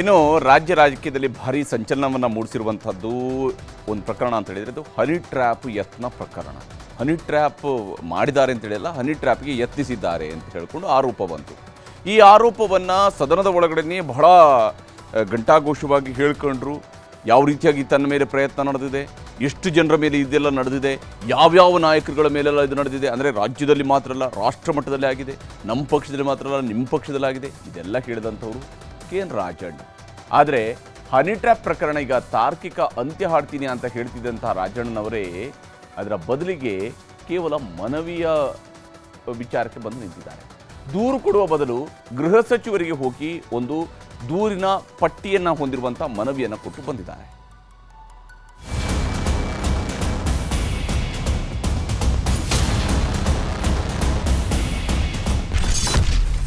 ಇನ್ನು ರಾಜ್ಯ ರಾಜಕೀಯದಲ್ಲಿ ಭಾರಿ ಸಂಚಲನವನ್ನು ಮೂಡಿಸಿರುವಂಥದ್ದು ಒಂದು ಪ್ರಕರಣ ಅಂತ ಹೇಳಿದರೆ ಇದು ಹನಿ ಟ್ರ್ಯಾಪ್ ಯತ್ನ ಪ್ರಕರಣ. ಹನಿ ಟ್ರ್ಯಾಪ್ ಮಾಡಿದ್ದಾರೆ ಅಂತ ಹೇಳಿಲ್ಲ, ಹನಿ ಟ್ರ್ಯಾಪ್ಗೆ ಯತ್ನಿಸಿದ್ದಾರೆ ಅಂತ ಹೇಳಿಕೊಂಡು ಆರೋಪ ಬಂತು. ಈ ಆರೋಪವನ್ನು ಸದನದ ಒಳಗಡೆನೇ ಬಹಳ ಗಂಟಾಘೋಷವಾಗಿ ಹೇಳ್ಕೊಂಡ್ರು. ಯಾವ ರೀತಿಯಾಗಿ ತನ್ನ ಮೇಲೆ ಪ್ರಯತ್ನ ನಡೆದಿದೆ, ಎಷ್ಟು ಜನರ ಮೇಲೆ ಇದೆಲ್ಲ ನಡೆದಿದೆ, ಯಾವ್ಯಾವ ನಾಯಕರುಗಳ ಮೇಲೆಲ್ಲ ಇದು ನಡೆದಿದೆ, ಅಂದರೆ ರಾಜ್ಯದಲ್ಲಿ ಮಾತ್ರ ಅಲ್ಲ, ರಾಷ್ಟ್ರ ಮಟ್ಟದಲ್ಲಿ ಆಗಿದೆ, ನಮ್ಮ ಪಕ್ಷದಲ್ಲಿ ಮಾತ್ರ ಅಲ್ಲ, ನಿಮ್ಮ ಪಕ್ಷದಲ್ಲಾಗಿದೆ, ಇದೆಲ್ಲ ಹೇಳಿದಂಥವ್ರು. ಕೆ ಎನ್ ರಾಜಣ್ಣ ಆದರೆ ಹನಿ ಟ್ರ್ಯಾಪ್ ಪ್ರಕರಣ ಈಗ ತಾರ್ಕಿಕ ಅಂತ್ಯ ಹಾಡ್ತೀನಿ ಅಂತ ಹೇಳ್ತಿದ್ದಂತಹ ರಾಜಣ್ಣನವರೇ ಅದರ ಬದಲಿಗೆ ಕೇವಲ ಮನವಿಯ ವಿಚಾರಕ್ಕೆ ಬಂದು ನಿಂತಿದ್ದಾರೆ. ದೂರು ಕೊಡುವ ಬದಲು ಗೃಹ ಸಚಿವರಿಗೆ ಹೋಗಿ ಒಂದು ದೂರಿನ ಪಟ್ಟಿಯನ್ನು ಹೊಂದಿರುವಂಥ ಮನವಿಯನ್ನು ಕೊಟ್ಟು ಬಂದಿದ್ದಾರೆ.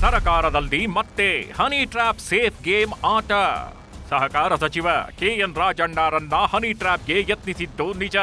ಸರಕಾರದಲ್ಲಿ ಮತ್ತೆ ಹನಿ ಟ್ರ್ಯಾಪ್ ಸೇಫ್ ಗೇಮ್ ಆಟ. ಸಹಕಾರ ಸಚಿವ ಕೆಎನ್ ರಾಜಣ್ಣರನ್ನ ಹನಿ ಟ್ರ್ಯಾಪ್ಗೆ ಯತ್ನಿಸಿದ್ದು ನಿಜ.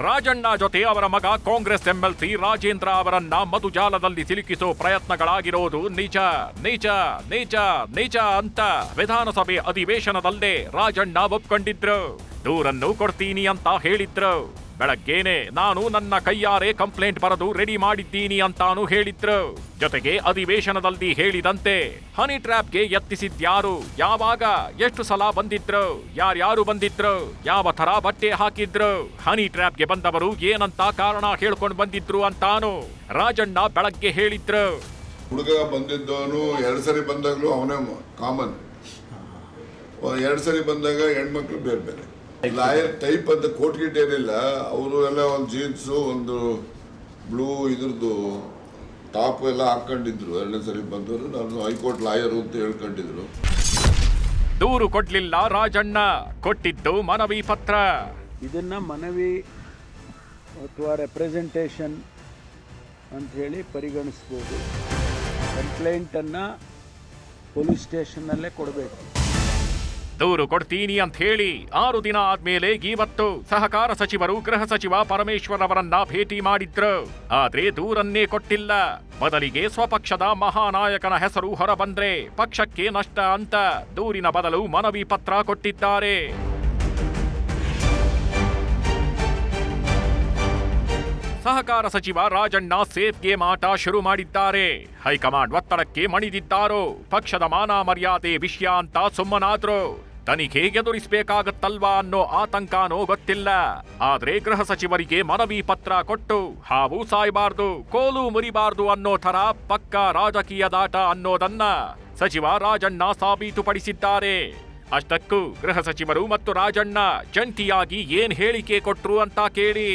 ರಾಜಣ್ಣ ಜೊತೆ ಅವರ ಮಗ ಕಾಂಗ್ರೆಸ್ ಎಂಎಲ್ಸಿ ರಾಜೇಂದ್ರ ಅವರನ್ನ ಮಧುಜಾಲದಲ್ಲಿ ಸಿಲುಕಿಸೋ ಪ್ರಯತ್ನಗಳಾಗಿರೋದು ನಿಜ. ನಿಜ ನಿಜ ನಿಜ ಅಂತ ವಿಧಾನಸಭೆ ಅಧಿವೇಶನದಲ್ಲೇ ರಾಜಣ್ಣ ಒಪ್ಕೊಂಡಿದ್ರು. ದೂರನ್ನು ಕೊಡ್ತೀನಿ ಅಂತ ಹೇಳಿದ್ರು. ಬೆಳಗ್ಗೇನೆ ನಾನು ನನ್ನ ಕೈಯಾರೆ ಕಂಪ್ಲೇಂಟ್ ಬರೆದು ರೆಡಿ ಮಾಡಿದ್ದೀನಿ ಅಂತಾನು ಹೇಳಿದ್ರು. ಜೊತೆಗೆ ಅಧಿವೇಶನದಲ್ಲಿ ಹೇಳಿದಂತೆ, ಹನಿ ಟ್ರ್ಯಾಪ್ಗೆ ಯತ್ನಿಸಿದ್ಯಾರು? ಯಾವಾಗ? ಎಷ್ಟು ಸಲ ಬಂದಿದ್ರು? ಯಾರ್ಯಾರು ಬಂದಿದ್ರು? ಯಾವ ತರ ಬಟ್ಟೆ ಹಾಕಿದ್ರು? ಹನಿ ಟ್ರ್ಯಾಪ್ಗೆ ಬಂದವರು ಏನಂತ ಕಾರಣ ಹೇಳ್ಕೊಂಡು ಬಂದಿದ್ರು ಅಂತಾನು ರಾಜಣ್ಣ ಬೆಳಗ್ಗೆ ಹೇಳಿದ್ರು. ಹುಡುಗ ಬಂದಿದ್ದವನು ಎರಡು ಸರಿ ಬಂದಾಗಲೂ ಅವನೇ ಕಾಮನ್. ಎರಡು ಸರಿ ಬಂದಾಗ ಹೆಣ್ಮಕ್ಳು ಬೇರೆ ಬೇರೆ. ಲಾಯರ್ ಟೈಪ್ ಅಂತ. ಕೋಟ್ ಗಿಟ್ ಏನಿಲ್ಲ. ಅವರು ಎಲ್ಲ ಒಂದು ಜೀನ್ಸು ಒಂದು ಬ್ಲೂ ಇದ್ರದ್ದು ಟಾಪ್ ಎಲ್ಲ ಹಾಕೊಂಡಿದ್ರು ಎರಡನೇ ಸರಿ ಬಂದವರು. ನಾನು ಹೈಕೋರ್ಟ್ ಲಾಯರು ಅಂತ ಹೇಳ್ಕೊಂಡಿದ್ರು. ದೂರು ಕೊಡ್ಲಿಲ್ಲ ರಾಜಣ್ಣ. ಕೊಟ್ಟಿದ್ದು ಮನವಿ ಪತ್ರ. ಇದನ್ನ ಮನವಿ ಅಥವಾ ರೆಪ್ರೆಸೆಂಟೇಷನ್ ಹೇಳಿ ಪರಿಗಣಿಸ್ಬೋದು. ಕಂಪ್ಲೇಂಟನ್ನು ಪೊಲೀಸ್ ಸ್ಟೇಷನ್ನಲ್ಲೇ ಕೊಡಬೇಕು. ದೂರು ಕೊಡ್ತೀನಿ ಅಂತ ಹೇಳಿ ಆರು ದಿನ ಆದ್ಮೇಲೆ ಇವತ್ತು ಸಹಕಾರ ಸಚಿವರು, ಗೃಹ ಸಚಿವ ಪರಮೇಶ್ವರ್ ಅವರನ್ನ ಭೇಟಿ ಮಾಡಿದ್ರು. ಆದ್ರೆ ದೂರನ್ನೇ ಕೊಟ್ಟಿಲ್ಲ. ಬದಲಿಗೆ ಸ್ವಪಕ್ಷದ ಮಹಾನಾಯಕನ ಹೆಸರು ಹೊರಬಂದ್ರೆ ಪಕ್ಷಕ್ಕೆ ನಷ್ಟ ಅಂತ ದೂರಿನ ಬದಲು ಮನವಿ ಪತ್ರ ಕೊಟ್ಟಿದ್ದಾರೆ. ಸಹಕಾರ ಸಚಿವ ರಾಜಣ್ಣ ಸೇಫ್ ಗೇಮ್ ಆಟ ಶುರು ಮಾಡಿದ್ದಾರೆ. ಹೈಕಮಾಂಡ್ ಒತ್ತಡಕ್ಕೆ ಮಣಿದಿದ್ದಾರೋ? ಪಕ್ಷದ ಮಾನ ಮರ್ಯಾದೆ ವಿಷಯ ಅಂತ ಸುಮ್ಮನಾದ್ರು? ತನಿಖೆ ಎದುರಿಸಬೇಕಾಗತ್ತಲ್ವಾ ಅನ್ನೋ ಆತಂಕನೋ ಗೊತ್ತಿಲ್ಲ. ಆದ್ರೆ ಗೃಹ ಸಚಿವರಿಗೆ ಮನವಿ ಪತ್ರ ಕೊಟ್ಟು, ಹಾವು ಸಾಯಬಾರ್ದು, ಕೋಲು ಮುರಿಬಾರ್ದು ಅನ್ನೋ ಥರ ಪಕ್ಕ ರಾಜಕೀಯದಾಟ ಅನ್ನೋದನ್ನ ಸಚಿವ ರಾಜಣ್ಣ ಸಾಬೀತುಪಡಿಸಿದ್ದಾರೆ. ಅಷ್ಟಕ್ಕೂ ಗೃಹ ಸಚಿವರು ಮತ್ತು ರಾಜಣ್ಣ ಜಂಟಿಯಾಗಿ ಏನ್ ಹೇಳಿಕೆ ಕೊಟ್ರು ಅಂತ ಕೇಳಿ.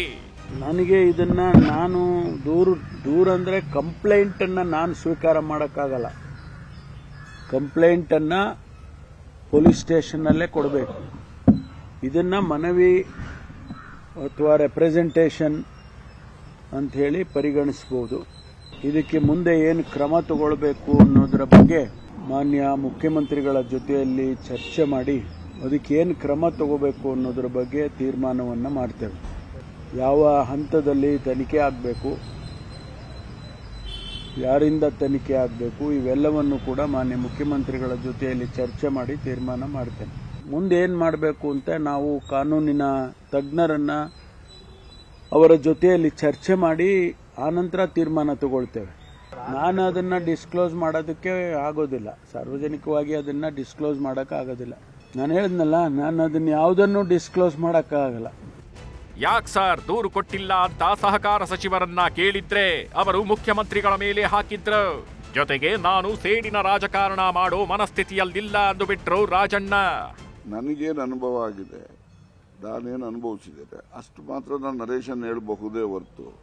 ನನಗೆ ಇದನ್ನು ನಾನು ದೂರು ದೂರ ಅಂದರೆ ಕಂಪ್ಲೇಂಟನ್ನು ನಾನು ಸ್ವೀಕಾರ ಮಾಡೋಕ್ಕಾಗಲ್ಲ. ಕಂಪ್ಲೇಂಟನ್ನು ಪೊಲೀಸ್ ಸ್ಟೇಷನ್ನಲ್ಲೇ ಕೊಡಬೇಕು. ಇದನ್ನು ಮನವಿ ಅಥವಾ ರೆಪ್ರೆಸೆಂಟೇಷನ್ ಅಂಥೇಳಿ ಪರಿಗಣಿಸ್ಬೋದು. ಇದಕ್ಕೆ ಮುಂದೆ ಏನು ಕ್ರಮ ತಗೊಳ್ಬೇಕು ಅನ್ನೋದರ ಬಗ್ಗೆ ಮಾನ್ಯ ಮುಖ್ಯಮಂತ್ರಿಗಳ ಜೊತೆಯಲ್ಲಿ ಚರ್ಚೆ ಮಾಡಿ ಅದಕ್ಕೆ ಏನು ಕ್ರಮ ತಗೋಬೇಕು ಅನ್ನೋದರ ಬಗ್ಗೆ ತೀರ್ಮಾನವನ್ನು ಮಾಡ್ತೇವೆ. ಯಾವ ಹಂತದಲ್ಲಿ ತನಿಖೆ ಆಗಬೇಕು? ಯಾರಿಂದ ತನಿಖೆ ಆಗಬೇಕು? ಇವೆಲ್ಲವನ್ನು ಕೂಡ ಮಾನ್ಯ ಮುಖ್ಯಮಂತ್ರಿಗಳ ಜೊತೆಯಲ್ಲಿ ಚರ್ಚೆ ಮಾಡಿ ತೀರ್ಮಾನ ಮಾಡ್ತೇನೆ. ಮುಂದೆ ಏನು ಮಾಡಬೇಕು ಅಂತ ನಾವು ಕಾನೂನಿನ ತಜ್ಞರನ್ನ ಅವರ ಜೊತೆಯಲ್ಲಿ ಚರ್ಚೆ ಮಾಡಿ ಆನಂತರ ತೀರ್ಮಾನ ತಗೊಳ್ತೇವೆ. ನಾನು ಅದನ್ನು ಡಿಸ್ಕ್ಲೋಸ್ ಮಾಡೋದಕ್ಕೆ ಆಗೋದಿಲ್ಲ. ಸಾರ್ವಜನಿಕವಾಗಿ ಅದನ್ನು ಡಿಸ್ಕ್ಲೋಸ್ ಮಾಡೋಕ್ಕಾಗೋದಿಲ್ಲ. ನಾನು ಹೇಳಿದ್ನಲ್ಲ, ನಾನು ಅದನ್ನ ಯಾವುದನ್ನು ಡಿಸ್ಕ್ಲೋಸ್ ಮಾಡೋಕ್ಕಾಗಲ್ಲ. ಯಾಕ್ ಸರ್ ದೂರು ಕೊಟ್ಟಿಲ್ಲ ಅಂತ ಸಹಕಾರ ಸಚಿವರನ್ನ ಕೇಳಿದ್ರೆ ಅವರು ಮುಖ್ಯಮಂತ್ರಿಗಳ ಮೇಲೆ ಹಾಕಿದ್ರು. ಜೊತೆಗೆ ನಾನು ಸೇಡಿನ ರಾಜಕಾರಣ ಮಾಡೋ ಮನಸ್ಥಿತಿಯಲ್ಲಿಲ್ಲ ಅಂದು ಬಿಟ್ರು ರಾಜಣ್ಣ. ನನಗೇನು ಅನುಭವ ಆಗಿದೆ? ನಾನೇನು ಅನುಭವಿಸಿದ್ದೇನೆ? ಅಷ್ಟು ಮಾತ್ರ ನಾನು ನರೇಶನ್ ಹೇಳಬಹುದೇ ಹೊರತು.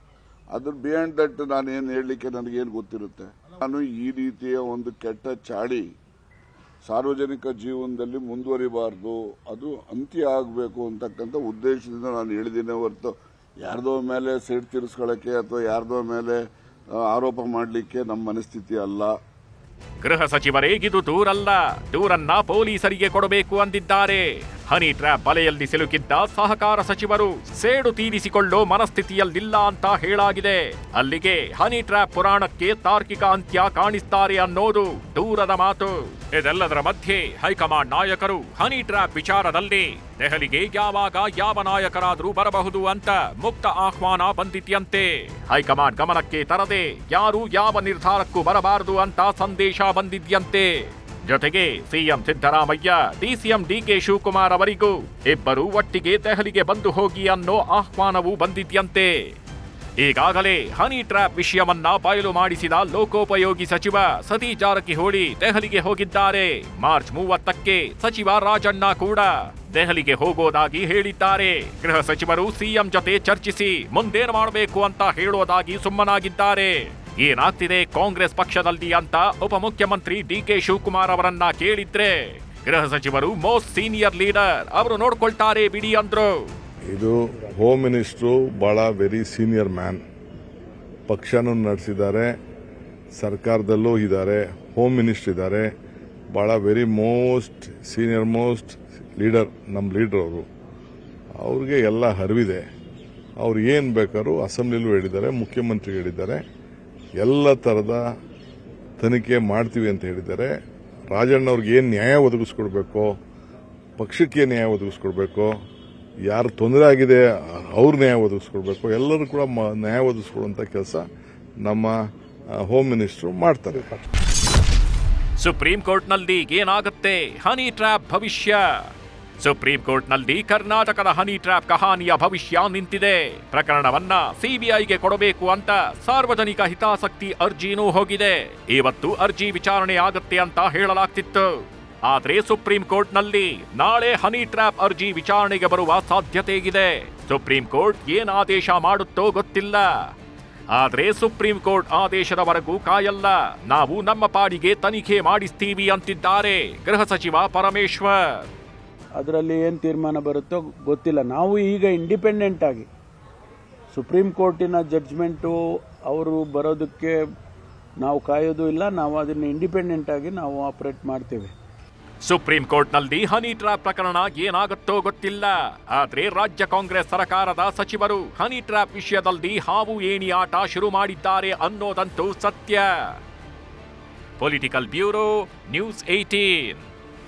ಅದ್ರ ಬಿಯಾಂಡ್ ದಟ್ ನಾನೇನು ಹೇಳಲಿಕ್ಕೆ ನನಗೇನು ಗೊತ್ತಿರುತ್ತೆ? ನಾನು ಈ ರೀತಿಯ ಒಂದು ಕೆಟ್ಟ ಚಾಳಿ ಸಾರ್ವಜನಿಕ ಜೀವನದಲ್ಲಿ ಮುಂದುವರಿಬಾರ್ದು, ಅದು ಅಂತ್ಯ ಆಗಬೇಕು ಅಂತಕ್ಕಂಥ ಉದ್ದೇಶದಿಂದ ನಾನು ಹೇಳಿದ್ದೀನಿ ಹೊರತು ಯಾರ್ದೋ ಮೇಲೆ ಸೈಡ್ ತೀರಿಸ್ಕೊಳ್ಳೋಕ್ಕೆ ಅಥವಾ ಯಾರ್ದೋ ಮೇಲೆ ಆರೋಪ ಮಾಡಲಿಕ್ಕೆ ನಮ್ಮ ಮನಸ್ಥಿತಿ ಅಲ್ಲ. ಗೃಹ ಸಚಿವರೇ, ಇದು ದೂರಲ್ಲ. ದೂರನ್ನ ಪೊಲೀಸರಿಗೆ ಕೊಡಬೇಕು ಅಂದಿದ್ದಾರೆ. ಹನಿ ಟ್ರ್ಯಾಪ್ ಬಲೆಯಲ್ಲಿ ಸಿಲುಕಿದ್ದ ಸಹಕಾರ ಸಚಿವರು ಸೇಡು ತೀರಿಸಿಕೊಳ್ಳೋ ಮನಸ್ಥಿತಿಯಲ್ಲಿಲ್ಲ ಅಂತ ಹೇಳಾಗಿದೆ. ಅಲ್ಲಿಗೆ ಹನಿ ಟ್ರ್ಯಾಪ್ ಪುರಾಣಕ್ಕೆ ತಾರ್ಕಿಕ ಅಂತ್ಯ ಕಾಣಿಸ್ತಾರೆ ಅನ್ನೋದು ದೂರದ ಮಾತು. ಇದೆಲ್ಲದರ ಮಧ್ಯೆ ಹೈಕಮಾಂಡ್ ನಾಯಕರು ಹನಿ ಟ್ರ್ಯಾಪ್ ವಿಚಾರದಲ್ಲಿ ದೆಹಲಿಗೆ ಯಾವಾಗ ಯಾವ ನಾಯಕರಾದರೂ ಬರಬಹುದು ಅಂತ ಮುಕ್ತ ಆಹ್ವಾನ ಬಂದಿದ್ಯಂತೆ ಹೈಕಮಾಂಡ್ ಗಮನಕ್ಕೆ ತರದೆ ಯಾರು ಯಾವ ನಿರ್ಧಾರಕ್ಕೂ ಬರಬಾರದು ಅಂತ ಸಂದೇಶ ಬಂದಿದ್ಯಂತೆ. ಜೊತೆಗೆ CM Siddaramaiah, DCM DK Shivakumar ಅವರಿಗೂ ಇಬ್ಬರು ಒಟ್ಟಿಗೆ ದೆಹಲಿಗೆ ಬಂದು ಹೋಗಿ ಅನ್ನೋ ಆಹ್ವಾನವೂ ಬಂದಿದ್ಯಂತೆ. ಈಗಾಗಲೇ ಹನಿ ಟ್ರ್ಯಾಪ್ ವಿಷಯವನ್ನ ಬಯಲು ಮಾಡಿಸಿದ ಲೋಕೋಪಯೋಗಿ ಸಚಿವ ಸತೀ ಜಾರಕಿಹೊಳಿ ದೆಹಲಿಗೆ ಹೋಗಿದ್ದಾರೆ. ಮಾರ್ಚ್ ಮೂವತ್ತಕ್ಕೆ ಸಚಿವ ರಾಜಣ್ಣ ಕೂಡ ದೆಹಲಿಗೆ ಹೋಗೋದಾಗಿ ಹೇಳಿದ್ದಾರೆ. ಗೃಹ ಸಚಿವರು ಸಿಎಂ ಜೊತೆ ಚರ್ಚಿಸಿ ಮುಂದೇನು ಮಾಡಬೇಕು ಅಂತ ಹೇಳೋದಾಗಿ ಸುಮ್ಮನಾಗಿದ್ದಾರೆ. ಏನಾಗ್ತಿದೆ ಕಾಂಗ್ರೆಸ್ ಪಕ್ಷದಲ್ಲಿ ಅಂತ ಉಪಮುಖ್ಯಮಂತ್ರಿ ಡಿಕೆ ಶಿವಕುಮಾರ್ ಅವರನ್ನ ಕೇಳಿದ್ರೆ ಗೃಹ ಸಚಿವರು ಮೋಸ್ಟ್ ಸೀನಿಯರ್ ಲೀಡರ್ ಅವರು ನೋಡ್ಕೊಳ್ತಾರೆ ಬಿಡಿ ಅಂದ್ರು. ಇದು ಹೋಮ್ ಮಿನಿಸ್ಟ್ರು ಬಹಳ ವೆರಿ ಸೀನಿಯರ್ ಮ್ಯಾನ್ ಪಕ್ಷನೂ ನಡೆಸಿದ್ದಾರೆ, ಸರ್ಕಾರದಲ್ಲೂ ಇದ್ದಾರೆ ಹೋಮ್ ಮಿನಿಸ್ಟರ್ ಇದ್ದಾರೆ. ಭಾಳ very most senior most leader ನಮ್ಮ ಲೀಡರ್ ಅವರು. ಅವ್ರಿಗೆ ಎಲ್ಲ ಅರಿವಿದೆ. ಅವ್ರು ಏನು ಬೇಕಾದ್ರೂ ಅಸೆಂಬ್ಲಿಲೂ ಹೇಳಿದ್ದಾರೆ, ಮುಖ್ಯಮಂತ್ರಿ ಹೇಳಿದ್ದಾರೆ. ಎಲ್ಲ ಥರದ ತನಿಖೆ ಮಾಡ್ತೀವಿ ಅಂತ ಹೇಳಿದ್ದಾರೆ. ರಾಜಣ್ಣ ಅವ್ರಿಗೆ ಏನು ನ್ಯಾಯ ಒದಗಿಸ್ಕೊಡ್ಬೇಕು, ಪಕ್ಷಕ್ಕೆ ನ್ಯಾಯ ಒದಗಿಸ್ಕೊಡ್ಬೇಕು, ಯಾರು ತೊಂದರೆ ಆಗಿದೆ ಅವ್ರ ನ್ಯಾಯ ಒದಗಿಸ್ಕೊಡ್ಬೇಕು, ಎಲ್ಲರೂ ಕೂಡ ನ್ಯಾಯ ಒದಗಿಸ್ಕೊಡುವಂಥ ಕೆಲಸ ನಮ್ಮ ಹೋಮ್ ಮಿನಿಸ್ಟ್ರು ಮಾಡ್ತಾರೆ. ಸುಪ್ರೀಂ ಕೋರ್ಟ್ನಲ್ಲಿ ಏನಾಗುತ್ತೆ ಹನಿ ಟ್ರ್ಯಾಪ್ ಭವಿಷ್ಯ. ಸುಪ್ರೀಂ ಕೋರ್ಟ್ನಲ್ಲಿ ಕರ್ನಾಟಕದ ಹನಿ ಟ್ರ್ಯಾಪ್ ಕಹಾನಿಯ ಭವಿಷ್ಯ ನಿಂತಿದೆ. ಪ್ರಕರಣವನ್ನ ಸಿಬಿಐಗೆ ಕೊಡಬೇಕು ಅಂತ ಸಾರ್ವಜನಿಕ ಹಿತಾಸಕ್ತಿ ಅರ್ಜಿನೂ ಹೋಗಿದೆ. ಇವತ್ತು ಅರ್ಜಿ ವಿಚಾರಣೆ ಆಗತ್ತೆ ಅಂತ ಹೇಳಲಾಗ್ತಿತ್ತು. ಆದ್ರೆ ಸುಪ್ರೀಂ ಕೋರ್ಟ್ನಲ್ಲಿ ನಾಳೆ ಹನಿ ಟ್ರ್ಯಾಪ್ ಅರ್ಜಿ ವಿಚಾರಣೆಗೆ ಬರುವ ಸಾಧ್ಯತೆ ಇದೆ ಸುಪ್ರೀಂ ಕೋರ್ಟ್ ಏನ್ ಆದೇಶ ಮಾಡುತ್ತೋ ಗೊತ್ತಿಲ್ಲ. ಆದ್ರೆ ಸುಪ್ರೀಂ ಕೋರ್ಟ್ ಆದೇಶದವರೆಗೂ ಕಾಯಲ್ಲ. ನಾವು ನಮ್ಮ ಪಾಡಿಗೆ ತನಿಖೆ ಮಾಡಿಸ್ತೀವಿ ಅಂತಿದ್ದಾರೆ ಗೃಹ ಸಚಿವ ಪರಮೇಶ್ವರ್. ಅದರಲ್ಲಿ ಏನು ತೀರ್ಮಾನ ಬರುತ್ತೋ ಗೊತ್ತಿಲ್ಲ. ನಾವು ಈಗ ಇಂಡಿಪೆಂಡೆಂಟ್ ಆಗಿ ಸುಪ್ರೀಂ ಕೋರ್ಟಿನ ಜಡ್ಜ್ಮೆಂಟು ಅವರು ಬರೋದಕ್ಕೆ ನಾವು ಕಾಯೋದು ಇಲ್ಲ. ನಾವು ಅದನ್ನು ಇಂಡಿಪೆಂಡೆಂಟ್ ಆಗಿ ನಾವು ಆಪರೇಟ್ ಮಾಡ್ತೇವೆ. ಸುಪ್ರೀಂ ಕೋರ್ಟ್ನಲ್ಲಿ ಹನಿ ಟ್ರ್ಯಾಪ್ ಪ್ರಕರಣ ಏನಾಗುತ್ತೋ ಗೊತ್ತಿಲ್ಲ. ಆದರೆ ರಾಜ್ಯ ಕಾಂಗ್ರೆಸ್ ಸರ್ಕಾರದ ಸಚಿವರು ಹನಿ ಟ್ರ್ಯಾಪ್ ವಿಷಯದಲ್ಲಿ ಹಾವು ಏಣಿ ಆಟ ಶುರು ಮಾಡಿದ್ದಾರೆ ಅನ್ನೋದಂತೂ ಸತ್ಯ. Political bureau news eighteen